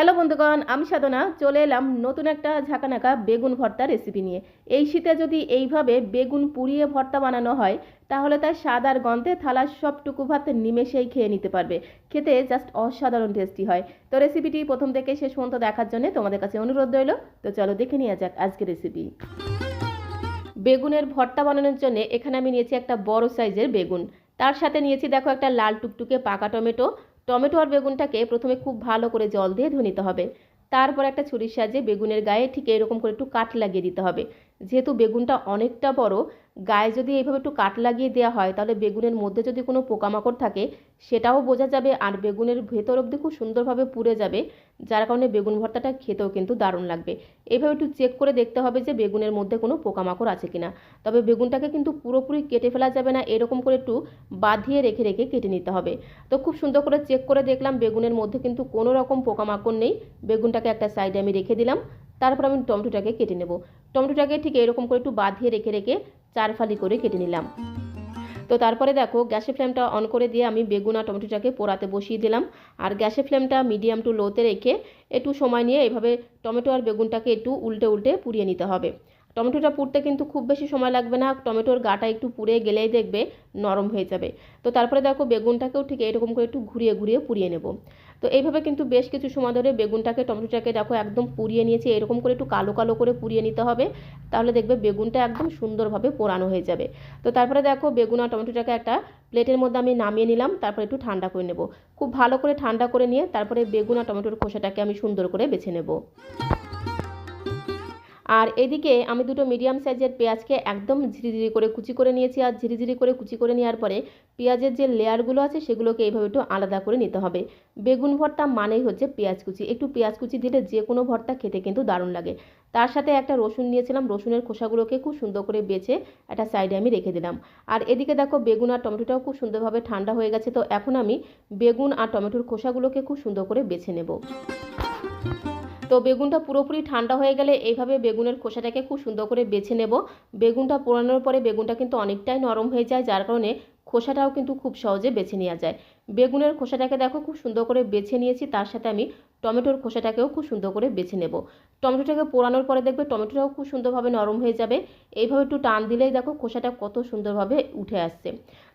Hello বন্ধুগণ, আমি সাধনা। চলে এলাম নতুন একটা ঝাঁকানাকা বেগুন ভর্তা রেসিপি নিয়ে। এই শীতে যদি এইভাবে বেগুন পুড়িয়ে ভর্তা বানানো হয়, তাহলে তার স্বাদ আর গন্ধে থালার সবটুকু ভাত নিমেষেই খেয়ে নিতে পারবে। খেতে জাস্ট অসাধারণ টেস্টি হয়। তো রেসিপিটি প্রথম থেকে শেষ পর্যন্ত দেখার জন্য তোমাদের কাছে অনুরোধ রইল। তো চলো দেখে নেওয়া যাক আজকে রেসিপি বেগুনের ভর্তা বানানোর জন্য এখানে আমি নিয়েছি একটা বড় সাইজের বেগুন। তার সাথে নিয়েছি দেখো একটা লাল টুকটুকে পাকা টমেটো টমেটো আর বেগুনটাকে প্রথমে খুব ভালো করে জল দিয়ে ধুয়ে নিতে হবে। তারপর একটা ছুরির সাহায্যে বেগুনের গায়ে ঠিক এরকম করে একটু কাঠ লাগিয়ে দিতে হবে। যেহেতু বেগুনটা অনেকটা বড়, গায়ে যদি এইভাবে একটু কাট লাগিয়ে দেওয়া হয়, তাহলে বেগুনের মধ্যে যদি কোনো পোকামাকড় থাকে, সেটাও বোঝা যাবে আর বেগুনের ভেতর অবধি খুব সুন্দরভাবে পুড়ে যাবে, যার কারণে বেগুন ভর্তাটা খেতেও কিন্তু দারুণ লাগবে। এইভাবে একটু চেক করে দেখতে হবে যে বেগুনের মধ্যে কোনো পোকামাকড় আছে কিনা। তবে বেগুনটাকে কিন্তু পুরোপুরি কেটে ফেলা যাবে না, এরকম করে একটু বাঁধিয়ে রেখে রেখে কেটে নিতে হবে। তো খুব সুন্দর করে চেক করে দেখলাম, বেগুনের মধ্যে কিন্তু কোনো রকম পোকামাকড় নেই। বেগুনটাকে একটা সাইডে আমি রেখে দিলাম। তারপর আমি টমেটোটাকে কেটে নেব। টমেটোটাকে ঠিক এরকম করে একটু বাঁধিয়ে রেখে রেখে চার ফালি করে কেটে নিলাম। তো তারপরে দেখো, গ্যাসের ফ্লেমটা অন করে দিয়ে আমি বেগুন আর টমেটোটাকে পোড়াতে বসিয়ে দিলাম। আর গ্যাসের ফ্লেমটা মিডিয়াম টু লোতে রেখে একটু সময় নিয়ে এভাবে টমেটো আর বেগুনটাকে একটু উল্টে উল্টে পুড়িয়ে নিতে হবে। টমেটোটা পুড়তে কিন্তু খুব বেশি সময় লাগবে না, টমেটোর গাটা একটু পুড়ে গেলেই দেখবে নরম হয়ে যাবে। তো তারপরে দেখো বেগুনটাকেও ঠিক এরকম করে একটু ঘুরিয়ে ঘুরিয়ে পুড়িয়ে নেব। তো এইভাবে কিন্তু বেশ কিছু সময় ধরে বেগুনটাকে, টমেটোটাকে দেখো একদম পুড়িয়ে নিয়েছি, এরকম করে একটু কালো কালো করে পুড়িয়ে নিতে হবে। তাহলে দেখবে বেগুনটা একদম সুন্দরভাবে পোড়ানো হয়ে যাবে। তো তারপরে দেখো বেগুন আর টমেটোটাকে একটা প্লেটের মধ্যে আমি নামিয়ে নিলাম, তারপরে একটু ঠান্ডা করে নেব। খুব ভালো করে ঠান্ডা করে নিয়ে তারপরে বেগুন আর টমেটোর খোসাটাকে আমি সুন্দর করে বেছে নেব। আর এদিকে আমি দুটো মিডিয়াম সাইজের পেঁয়াজকে একদম ঝিরিঝিরি করে কুচি করে নিয়েছি আর ঝিরিঝিরি করে কুচি করে নেওয়ার পরে পেঁয়াজের যে লেয়ারগুলো আছে সেগুলোকে এইভাবে একটু আলাদা করে নিতে হবে। বেগুন ভর্তা মানেই হচ্ছে পেঁয়াজ কুচি। একটু পেঁয়াজ কুচি দিলে যে কোনো ভর্তা খেতে কিন্তু দারুণ লাগে। তার সাথে একটা রসুন নিয়েছিলাম। রসুনের খোসাগুলোকে খুব সুন্দর করে বেছে একটা সাইডে আমি রেখে দিলাম। আর এদিকে দেখো বেগুন আর টমেটোটাও খুব সুন্দরভাবে ঠান্ডা হয়ে গেছে। তো এখন আমি বেগুন আর টমেটোর খোসাগুলোকে খুব সুন্দর করে বেছে নেব। তো বেগুনটা পুরোপুরি ঠান্ডা হয়ে গেলে এইভাবে বেগুনের খোসাটাকে খুব সুন্দর করে বেছে নেব। বেগুনটা পোড়ানোর পরে বেগুনটা কিন্তু অনেকটাই নরম হয়ে যায়, যার কারণে খোসাটাও কিন্তু খুব সহজে বেছে নেওয়া যায়। বেগুনের খোসাটাকে দেখো খুব সুন্দর করে বেছে নিয়েছি, তার সাথে আমি টমেটোর খোসাটাকেও খুব সুন্দর করে বেছে নেব। টমেটোটাকে পোড়ানোর পরে দেখবে টমেটোটাও খুব সুন্দরভাবে নরম হয়ে যাবে। এইভাবে একটু টান দিলেই দেখো খোসাটা কত সুন্দরভাবে উঠে আসছে।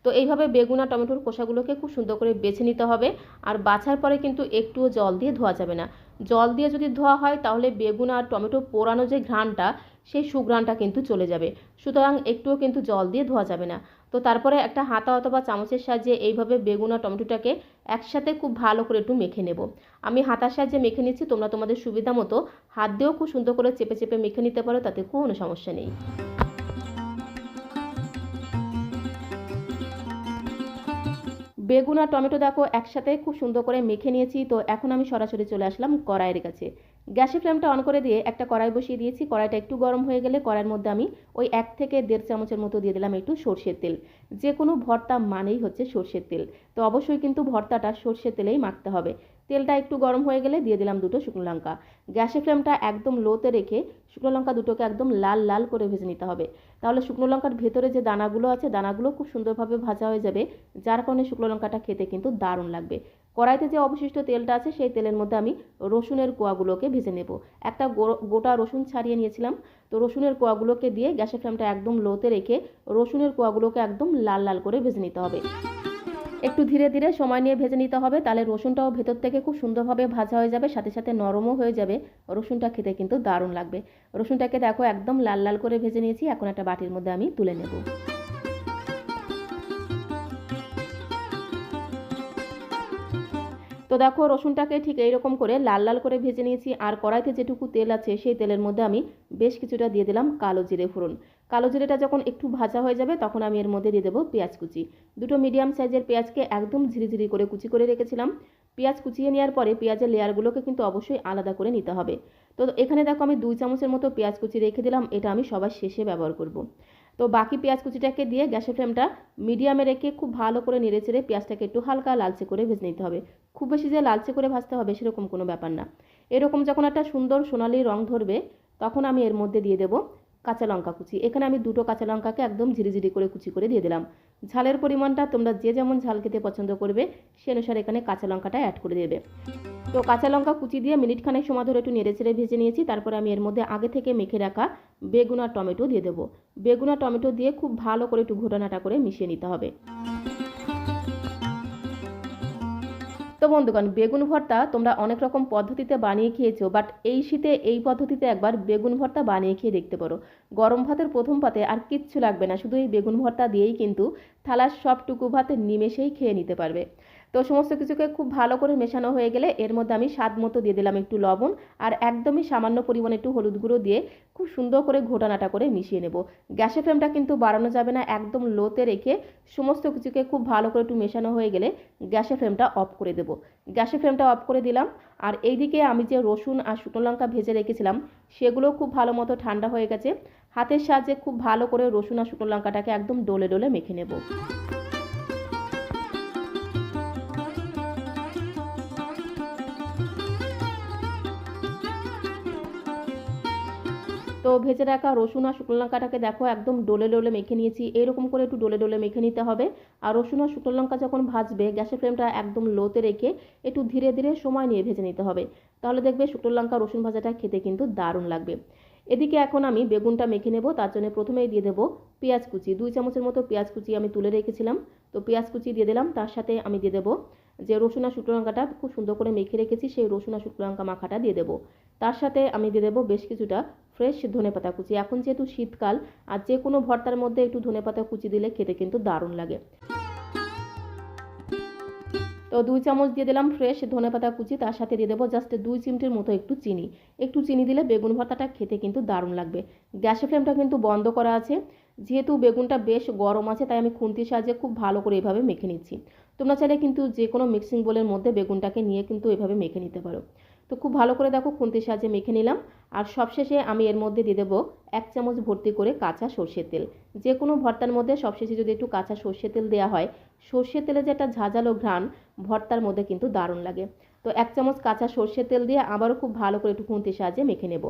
তো এইভাবে বেগুন আর টমেটোর খোসাগুলোকে খুব সুন্দর করে বেছে নিতে হবে। আর বাছার পরে কিন্তু একটুও জল দিয়ে ধোয়া যাবে না। জল দিয়ে যদি ধোয়া হয়, তাহলে বেগুন আর টমেটো পোড়ানো যে ঘ্রাণটা, সেই সুঘ্রাণটা কিন্তু চলে যাবে। সুতরাং একটুও কিন্তু জল দিয়ে ধোয়া যাবে না। তো তারপরে একটা হাতা অথবা চামচের সাহায্যে এইভাবে বেগুন আর টমেটোটাকে একসাথে খুব ভালো করে একটু মেখে নেব। আমি হাতার সাহায্যে মেখে নিচ্ছি, তোমরা তোমাদের সুবিধা মতো হাত দিয়েও খুব সুন্দর করে চেপে চেপে মেখে নিতে পারো, তাতে কোনো সমস্যা নেই। বেগুন আর টমেটো দেখো একসাথে খুব সুন্দর করে মেখে নিয়েছি, তো এখন আমি সরাসরি চলে আসলাম কড়াইয়ের কাছে। গ্যাসের ফ্লেমটা অন করে দিয়ে একটা কড়াই বসিয়ে দিয়েছি, কড়াইটা একটু গরম হয়ে গেলে কড়াইয়ের মধ্যে আমি ওই এক থেকে দেড় চামচের মতো দিয়ে দিলাম একটু সর্ষের তেল। যে কোনো ভর্তা মানেই হচ্ছে সর্ষের তেল, তো অবশ্যই কিন্তু ভর্তাটা সর্ষের তেলেই মাখতে হবে। তেলটা একটু গরম হয়ে গেলে দিয়ে দিলাম দুটো শুকনো লঙ্কা। গ্যাসের ফ্লেমটা একদম লোতে রেখে শুকনো লঙ্কা দুটোকে একদম লাল লাল করে ভেজে নিতে হবে। তাহলে শুকনো লঙ্কার ভেতরে যে দানাগুলো আছে, দানাগুলো খুব সুন্দরভাবে ভাজা হয়ে যাবে, যার কারণে শুকনো লঙ্কাটা খেতে কিন্তু দারুণ লাগবে। কড়াইতে যে অবশিষ্ট তেলটা আছে, সেই তেলের মধ্যে আমি রসুনের কোয়াগুলোকে ভেজে নেব। একটা গোটা রসুন ছাড়িয়ে নিয়েছিলাম। তো রসুনের কোয়াগুলোকে দিয়ে গ্যাসের ফ্লেমটা একদম লোতে রেখে রসুনের কোয়াগুলোকে একদম লাল লাল করে ভেজে নিতে হবে। একটু ধীরে ধীরে সময় নিয়ে ভেজে নিতে হবে। তাহলে রসুনটাও ভেতর থেকে খুব সুন্দরভাবে ভাজা হয়ে যাবে, সাথে সাথে নরমও হয়ে যাবে। রসুনটা খেতে কিন্তু দারুণ লাগবে। রসুনটাকে দেখো একদম লাল লাল করে ভেজে নিয়েছি। এখন একটা বাটির মধ্যে আমি তুলে নেব। তো দেখো রসুনটাকে ঠিক এইরকম করে লাল লাল করে ভেজে নিয়েছি। আর কড়াইতে যেটুকু তেল আছে, সেই তেলের মধ্যে আমি বেশ কিছুটা দিয়ে দিলাম কালো জিরে ফোড়ন। কালো জিরেটা যখন একটু ভাজা হয়ে যাবে, তখন আমি এর মধ্যে দিয়ে দেবো পেঁয়াজ কুচি। দুটো মিডিয়াম সাইজের পেঁয়াজকে একদম ঝিরিঝিরি করে কুচি করে রেখেছিলাম। পেঁয়াজ কুচিয়ে নেওয়ার পরে পেঁয়াজের লেয়ারগুলোকে কিন্তু অবশ্যই আলাদা করে নিতে হবে। তো এখানে দেখো আমি দুই চামচের মতো পেঁয়াজ কুচি রেখে দিলাম, এটা আমি সবার শেষে ব্যবহার করব। তো বাকি পেঁয়াজ কুচিটাকে দিয়ে গ্যাসের ফ্লেমটা মিডিয়ামে রেখে খুব ভালো করে নেড়ে চেড়ে পেঁয়াজটাকে একটু হালকা লালচে করে ভেজে নিতে হবে। খুব বেশি যে লালচে করে ভাজতে হবে সেরকম কোনো ব্যাপার না। এরকম যখন একটা সুন্দর সোনালি রং ধরবে, তখন আমি এর মধ্যে দিয়ে দেবো কাঁচা লঙ্কা কুচি। এখানে আমি দুটো কাঁচা লঙ্কাকে একদম ঝিরিঝিরি করে কুচি করে দিয়ে দিলাম। ঝালের পরিমাণটা তোমরা যে যেমন ঝাল খেতে পছন্দ করবে, সে অনুসারে এখানে কাঁচা লঙ্কাটা অ্যাড করে দেবে। তো কাঁচা লঙ্কা কুচি দিয়ে মিনিট খানেক সময় ধরে একটু নেড়ে ছেড়ে ভেজে নিয়েছি। তারপর আমি এর মধ্যে আগে থেকে মেখে রাখা বেগুন আর টমেটো দিয়ে দেবো। বেগুন আর টমেটো দিয়ে খুব ভালো করে একটু ঘোটানাটা করে মিশিয়ে নিতে হবে। তো বন্ধুগণ বেগুন ভর্তা তোমরা অনেক রকম পদ্ধতিতে বানিয়ে খেয়েছো বাট এই শীতে এই পদ্ধতিতে একবার বেগুন ভর্তা বানিয়ে খেয়ে দেখতে পারো। গরম ভাতের প্রথম পাতে আর কিচ্ছু লাগবে না, শুধু এই বেগুন ভর্তা দিয়েই কিন্তু থালার সবটুকু ভাত নিমেষেই খেয়ে নিতে পারবে। তো সমস্ত কিছুকে খুব ভালো করে মেশানো হয়ে গেলে এর মধ্যে আমি স্বাদ মতো দিয়ে দিলাম একটু লবণ আর একদমই সামান্য পরিমাণে একটু হলুদ গুঁড়ো দিয়ে খুব সুন্দর করে ঘোটানাটা করে মিশিয়ে নেব। গ্যাসের ফ্লেমটা কিন্তু বাড়ানো যাবে না, একদম লোতে রেখে সমস্ত কিছুকে খুব ভালো করে একটু মেশানো হয়ে গেলে গ্যাসের ফ্লেমটা অফ করে দেবো। গ্যাসের ফ্লেমটা অফ করে দিলাম আর এইদিকে আমি যে রসুন আর শুকনো লঙ্কা ভেজে রেখেছিলাম সেগুলো খুব ভালো মতো ঠান্ডা হয়ে গেছে। হাতের সাহায্যে খুব ভালো করে রসুন আর শুকনো লঙ্কাটাকে একদম ডলে ডলে মেখে নেব। তো ভেজে রাখা রসুন আর শুকনো লঙ্কাটাকে দেখো একদম ডলে ডলে মেখে নিয়েছি। এরকম করে একটু ডলে ডলে মেখে নিতে হবে। আর রসুন আর শুকনো লঙ্কা যখন ভাজবে, গ্যাসের ফ্লেমটা একদম লোতে রেখে একটু ধীরে ধীরে সময় নিয়ে ভেজে নিতে হবে। তাহলে দেখবে শুকনো লঙ্কা, রসুন ভাজাটা খেতে কিন্তু দারুণ লাগবে। এদিকে এখন আমি বেগুনটা মেখে নেব, তার জন্য প্রথমেই দিয়ে দেবো পেঁয়াজ কুচি। দুই চামচের মতো পেঁয়াজ কুচি আমি তুলে রেখেছিলাম। তো পেঁয়াজ কুচি দিয়ে দিলাম, তার সাথে আমি দিয়ে দেবো যে রসুন আর শুকনো লঙ্কাটা খুব সুন্দর করে মেখে রেখেছি, সেই রসুন আর শুকনো লঙ্কা মাখাটা দিয়ে দেবো। তার সাথে আমি দিয়ে দেবো বেশ কিছুটা ফ্রেশ ধনে পাতা কুচি। এখন যেহেতু শীতকাল, আর যে কোনো ভর্তার মধ্যে একটু ধনে পাতা কুচি দিলে খেতে কিন্তু দারুণ লাগে। তো দুই চামচ দিয়ে দিলাম ফ্রেশ ধনে পাতা কুচি, তার সাথে দিয়ে দেবো জাস্ট দুই চিমটির মতো একটু চিনি। একটু চিনি দিলে বেগুন ভর্তাটা খেতে কিন্তু দারুণ লাগবে। গ্যাসের ফ্লেমটা কিন্তু বন্ধ করা আছে। যেহেতু বেগুনটা বেশ গরম আছে, তাই আমি খুন্তির সাহায্যে খুব ভালো করে এভাবে মেখে নিচ্ছি। তোমরা চাইলে কিন্তু যে কোনো মিক্সিং বোলের মধ্যে বেগুনটাকে নিয়ে কিন্তু এভাবে মেখে নিতে পারো। তো খুব ভালো করে দেখো খুন্তির সাহায্যে মেখে নিলাম। আর সবশেষে আমি এর মধ্যে দিয়ে দেবো এক চামচ ভর্তি করে কাঁচা সর্ষের তেল। যে কোনো ভর্তার মধ্যে সবশেষে যদি একটু কাঁচা সর্ষের তেল দেওয়া হয়, সর্ষের তেলে যে একটা ঝাঁঝালো ঘ্রাণ, ভর্তার মধ্যে কিন্তু দারুণ লাগে। তো এক চামচ কাঁচা সর্ষের তেল দিয়ে আবারও খুব ভালো করে একটু খুন্তির সাহায্যে মেখে নেব।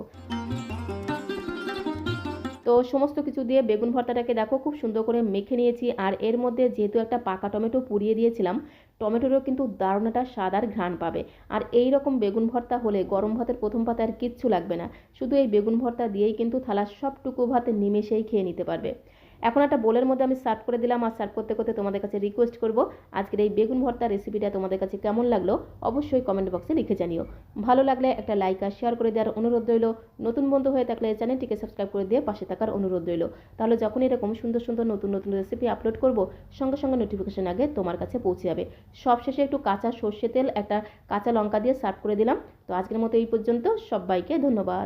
তো সমস্ত কিছু দিয়ে বেগুন ভর্তাটাকে দেখো খুব সুন্দর করে মেখে নিয়েছি। আর এর মধ্যে যেহেতু একটা পাকা টমেটো পুড়িয়ে দিয়েছিলাম, টমেটোরও কিন্তু দারুণ একটা স্বাদ আর ঘ্রাণ পাবে। আর এই রকম বেগুন ভর্তা হলে গরম ভাতের প্রথম পাতে আর কিচ্ছু লাগবে না। শুধু এই বেগুন ভর্তা দিয়েই কিন্তু থালার সবটুকু ভাত নিমেষেই খেয়ে নিতে পারবে। এখন একটা বোলের মধ্যে আমি সার্ভ করে দিলাম আর সার্ভ করতে করতে তোমাদের কাছে রিকোয়েস্ট করব। আজকের এই বেগুন ভর্তা রেসিপিটা তোমাদের কাছে কেমন লাগল অবশ্যই কমেন্ট বক্সে লিখে জানিও। ভালো লাগলে একটা লাইক আর শেয়ার করে দেওয়ার অনুরোধ রইল। নতুন বন্ধু হয়ে থাকলে চ্যানেলটিকে সাবস্ক্রাইব করে দিয়ে পাশে থাকার অনুরোধ রইল। তাহলে যখন এরকম সুন্দর সুন্দর নতুন নতুন রেসিপি আপলোড করব, সঙ্গে সঙ্গে নোটিফিকেশন আগে তোমার কাছে পৌঁছে যাবে। সবশেষে একটু কাঁচা সর্ষে তেল, একটা কাঁচা লঙ্কা দিয়ে সার্ভ করে দিলাম। তো আজকের মতো এই পর্যন্ত। সবাইকে ধন্যবাদ।